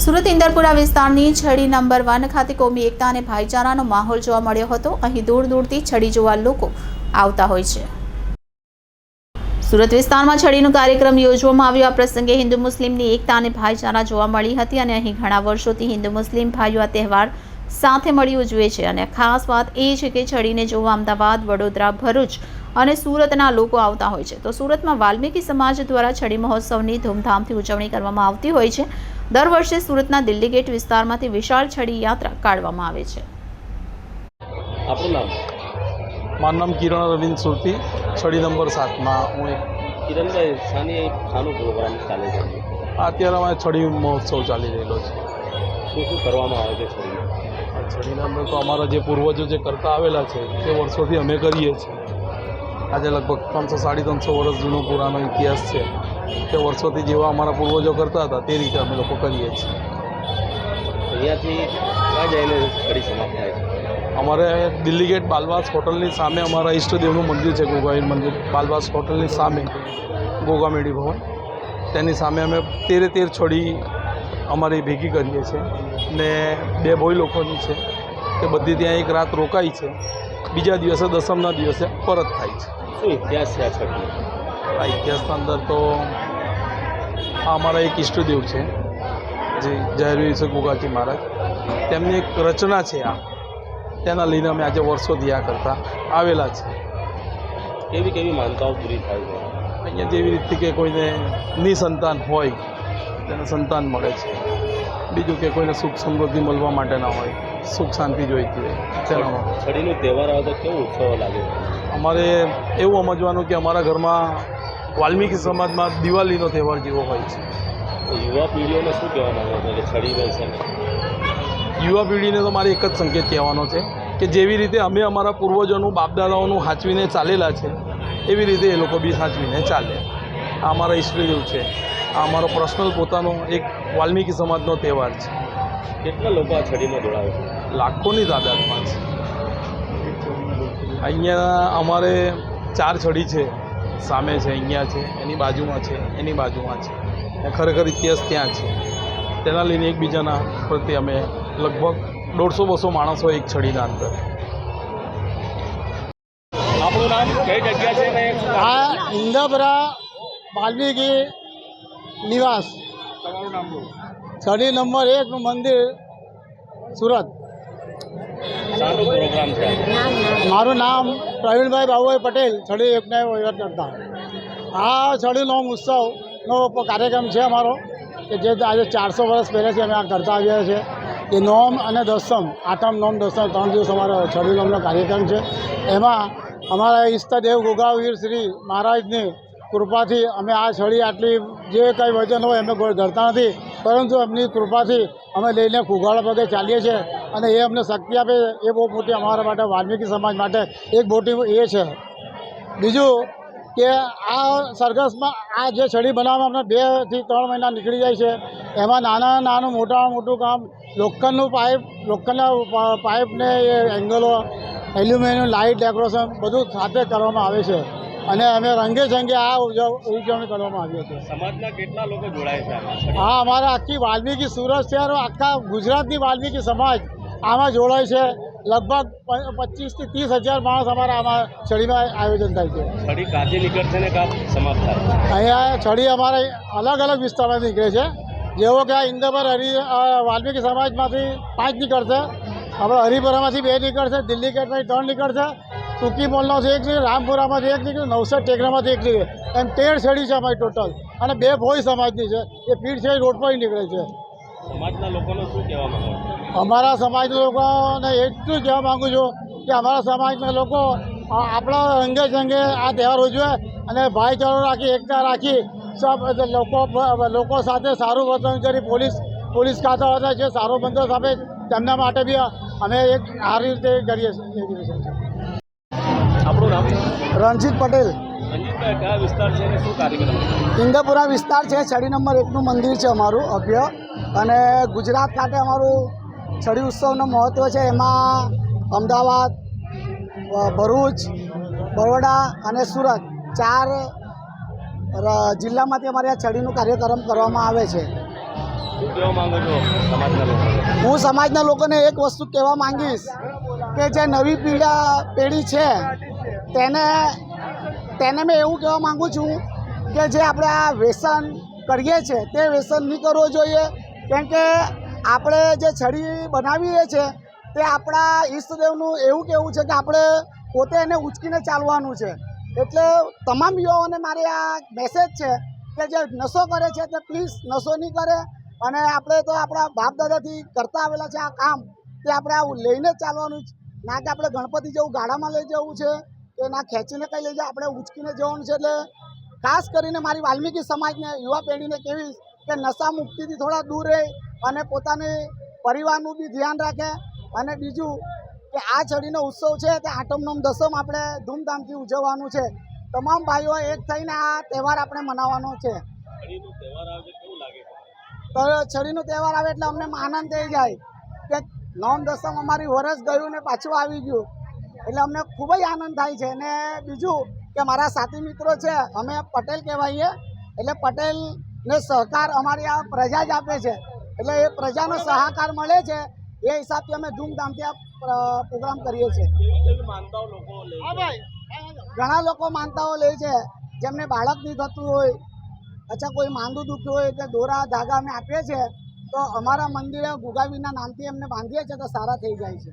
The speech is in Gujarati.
સુરત ઇન્દરપુરા વિસ્તારની છડી નંબર વન ખાતે કોમી એકતા અને ભાઈચારાનો માહોલ જોવા મળ્યો હતો. અહીં દૂર દૂરથી છડી જોવા લોકો આવતા હોય છે. સુરત વિસ્તારમાં છડીનો કાર્યક્રમ યોજવામાં આવ્યો. આ પ્રસંગે હિન્દુ મુસ્લિમની એકતા અને ભાઈચારા જોવા મળી હતી અને અહીં ઘણા વર્ષોથી હિન્દુ મુસ્લિમ ભાઈઓ આ તહેવાર સાથે મળી ઉજવે છે. અને ખાસ વાત એ છે કે છડીને જોવા અમદાવાદ, વડોદરા, ભરૂચ અને સુરતના લોકો આવતા હોય છે. તો સુરતમાં વાલ્મીકી સમાજ દ્વારા છડી મહોત્સવની ધૂમધામથી ઉજવણી કરવામાં આવતી હોય છે. દર વર્ષે સુરતના દિલ્હી ગેટ વિસ્તારમાંથી વિશાળ છડી યાત્રા કાઢવામાં આવે છે. આપણું નામ? મારું નામ કિરણ રવિન્દ સુરતી છડી નંબર સાતમાં હું એક કિરણભાઈ સાની શાનો પ્રોગ્રામ ચાલે છે? અત્યારે અમારે છડી મહોત્સવ ચાલી રહેલો છે. શું શું કરવામાં આવે છે છડી છડીના અંદર તો અમારા જે પૂર્વજો જે કરતા આવેલા છે તે વર્ષોથી અમે કરીએ છીએ. આજે લગભગ ત્રણસો સાડી ત્રણસો વર્ષ જૂનો પુરાનો ઇતિહાસ છે તે વર્ષોથી જેવા અમારા પૂર્વજો કરતા હતા તે રીતે અમે લોકો કરીએ છીએ. અહીંયાથી ક્યાં જઈને છડી સમાપ્ત થાય છે અમારે દિલ્હી ગેટ બાલવાસ હોટલની સામે અમારા ઈષ્ટદેવનું મંદિર છે ગોગાવીર મંદિર. બાલવાસ હોટલની સામે ગોગામેડી ભવન. તેની સામે અમે તેરે તેર છડી અમારી ભેગી કરીએ છીએ ને બે ભોઈ લોકોની છે. તે બધી ત્યાં એક રાત રોકાઈ છે. બીજા દિવસે દસમના દિવસે પરત થાય છે. શું ઇતિહાસ છે આ છઠનો આ ઇતિહાસના અંદર તો આ અમારા એક ઈષ્ટદેવ છે જે જાહેરવીર ગુગાજી ગોગાજી મહારાજ. તેમની એક રચના છે આ. તેના લઈને અમે આજે વર્ષોથી આ કરતા આવેલા છે. કેવી કેવી માનતાઓ પૂરી થાય છે? અહીંયા જેવી રીતે કે કોઈને નિસંતાન હોય તેને સંતાન મળે છે. બીજું કે કોઈને સુખ સમૃદ્ધિ મળવા માટેના હોય. સુખ શાંતિ જોઈતી હોય તેનામાં. છડીનો તહેવાર આવે તો કેવો ઉત્સવ લાગે? અમારે એવું સમજવાનું કે અમારા ઘરમાં વાલ્મીકી સમાજમાં દિવાળીનો તહેવાર જેવો હોય છે. યુવા પેઢીઓને શું કહેવા માંગો છો? છડી રહેશે યુવા પેઢીને તો મારે એક જ સંકેત કહેવાનો છે કે જેવી રીતે અમે અમારા પૂર્વજોનું બાપદાદાઓનું સાચવીને ચાલેલા છે એવી રીતે એ લોકો બી સાચવીને ચાલે. આ અમારા ઈષ્ટદેવ છે. આ અમારો પર્સનલ પોતાનો એક વાલ્મીકી સમાજનો તહેવાર છે. કેટલા લોકો આ છડીમાં જોડાવે છે? લાખોની તાદાદમાં છે. અહીંયા અમારે ચાર છડી છે. સામે છે અહીંયા છે એની બાજુમાં છે એની બાજુમાં છે. અને ખરેખર ઇતિહાસ ત્યાં છે. તેના લઈને એકબીજાના પ્રત્યે અમે લગભગ દોઢસો બસો માણસો એક છડીના અંદર આપણું નામ કઈ જગ્યા છે આ ઇન્દપરા વાલ્મીકી નિવાસ. તમારું નામ છડી નંબર એકનું મંદિર સુરત. શાનો? મારું નામ પ્રવીણભાઈ બાબુભાઈ પટેલ છડી એકને વહીવટ કરતા આ છડીનો ઉત્સવનો કાર્યક્રમ છે અમારો કે જે આજે ચારસો વર્ષ પહેલેથી અમે આ કરતા આવ્યા છીએ. એ નોમ અને દસમ આઠમ નોમ દસમ ત્રણ દિવસ અમારો છડી નોમનો કાર્યક્રમ છે. એમાં અમારા ઈષ્ટદેવ ગોગાવીર શ્રી મહારાજની કૃપાથી અમે આ છડી આટલી જે કંઈ વજન હોય અમે કોઈ ધરતા નથી. પરંતુ એમની કૃપાથી અમે લઈને ફુગાળા પગે ચાલીએ છીએ અને એ અમને શક્તિ આપે એ બહુ મોટી અમારા માટે વાલ્મીકી સમાજ માટે એક મોટી એ છે. બીજું કે આ સરઘસમાં આ જે છડી બનાવવામાં અમને બેથી ત્રણ મહિના નીકળી જાય છે, એમાં નાના નાનું મોટા મોટું કામ, લોખંડનું પાઇપ, લોખંડના પાઇપને એ એંગલો એલ્યુમિનિયમ લાઇટ ડેકોરેશન બધું સાથે કરવામાં આવે છે. અને અમે રંગે સંગે આ ઉજવ- ઉજવણી કરવામાં આવી હતી. સમાજના કેટલા લોકો જોડાય છે હા અમારા આખી વાલ્મીકી સુરત શહેર આખા ગુજરાતની વાલ્મીકી સમાજ આમાં જોડાય છે. લગભગ પચીસથી ત્રીસ હજાર માણસ અમારા આમાં છડીમાં આયોજન થાય છે. છડી કાચી નીકળશે ને કામ સમાપ્ત થાય અહીંયા છડી અમારે અલગ અલગ વિસ્તારમાં નીકળે છે. જેવો કે આ ઇન્દબર હરિ વાલ્મીકી સમાજમાંથી પાંચ નીકળશે. આપણે હરિપુરામાંથી બે નીકળશે દિલ્હી ગેટમાંથી ત્રણ નીકળશે. ટૂંકી મોલમાંથી એક નીકળે રામપુરામાંથી એક નીકળ્યું નવસર ટેકરામાંથી એક નીકળ્યું એમ તેર છડી છે અમારી ટોટલ. અને બે ભોઈ સમાજની છે. એ પીઠ છે રોડ પર નીકળે છે. સમાજના લોકોને શું કહેવા માંગો અમારા સમાજના લોકોને એટલું જ કહેવા માગું છું કે અમારા સમાજના લોકો આપણા રંગે સંગે આ તહેવાર ઉજવે અને ભાઈચારો રાખી એકતા રાખી સબ લોકો લોકો સાથે સારું વર્તન કરી પોલીસ પોલીસ ખાતા હતા જે સારો બંદોબસ્ત આપે તેમના માટે બી અમે એક આ રીતે કરીએ છીએ. નામ રણજીત પટેલ. રંજીતભાઈ વિસ્તાર છે છડી નંબર એકનું મંદિર છે અમારું અભ્ય. અને ગુજરાત ખાતે અમારું છડી ઉત્સવનું મહત્ત્વ છે એમાં અમદાવાદ ભરૂચ બરોડા અને સુરત ચાર જિલ્લામાંથી અમારે આ છડીનું કાર્યક્રમ કરવામાં આવે છે. હું સમાજના લોકોને એક વસ્તુ કહેવા માંગીશ કે જે નવી પીડા પેઢી છે તેને તેને મેં એવું કહેવા માંગુ છું કે જે આપણે આ વ્યસન કરીએ છીએ તે વ્યસન નહીં કરવો જોઈએ. કેમ કે આપણે જે છડી બનાવીએ છીએ તે આપણા ઈષ્ટદેવનું એવું કહેવું છે કે આપણે પોતે એને ઉચકીને ચાલવાનું છે. એટલે તમામ યુવાઓને મારે આ મેસેજ છે કે જે નશો કરે છે, તે પ્લીઝ નશો નહીં કરે. અને આપણે તો આપણા બાપ દાદાથી કરતા આવેલા છે આ કામ, તે આપણે આવું લઈને જ ચાલવાનું ના કે આપણે ગણપતિ જેવું ગાડામાં લઈ જવું છે. કે ના ખેંચીને કંઈ લઈ જાય આપણે ઉચકીને જવાનું છે એટલે ખાસ કરીને મારી વાલ્મીકી સમાજને યુવા પેઢીને કહેવીશ કે નશા મુક્તિથી થોડા દૂર રહે અને પોતાની પરિવારનું બી ધ્યાન રાખે. અને બીજું કે આ છડીનો ઉત્સવ છે તે આટમનોમ દસમ આપણે ધૂમધામથી ઉજવવાનું છે. તમામ ભાઈઓ એક થઈને આ તહેવાર આપણે મનાવવાનો કેવું છે તો છડીનો તહેવાર આવે એટલે અમને આનંદ થઈ જાય કે નોમ દસમ અમારી વરસ ગયું ને પાછું આવી ગયું. એટલે અમને ખૂબ જ આનંદ થાય છે. અને બીજું કે મારા સાથી મિત્રો છે અમે પટેલ કહેવાઈએ. એટલે પટેલને સહકાર અમારી આ પ્રજા જ આપે છે. એટલે એ પ્રજાનો સહકાર મળે છે એ હિસાબથી અમે ધૂમધામથી આ પ્રોગ્રામ કરીએ છીએ. ઘણા લોકો માનતાઓ લે છે. જેમને બાળક નહીં થતું હોય અચ્છા કોઈ માંદું દુખ્યું હોય કે દોરા ધાગા અમે આપીએ છીએ તો અમારા મંદિરે ગુગાવીના નામથી એમને બાંધીએ છીએ તો સારા થઈ જાય છે.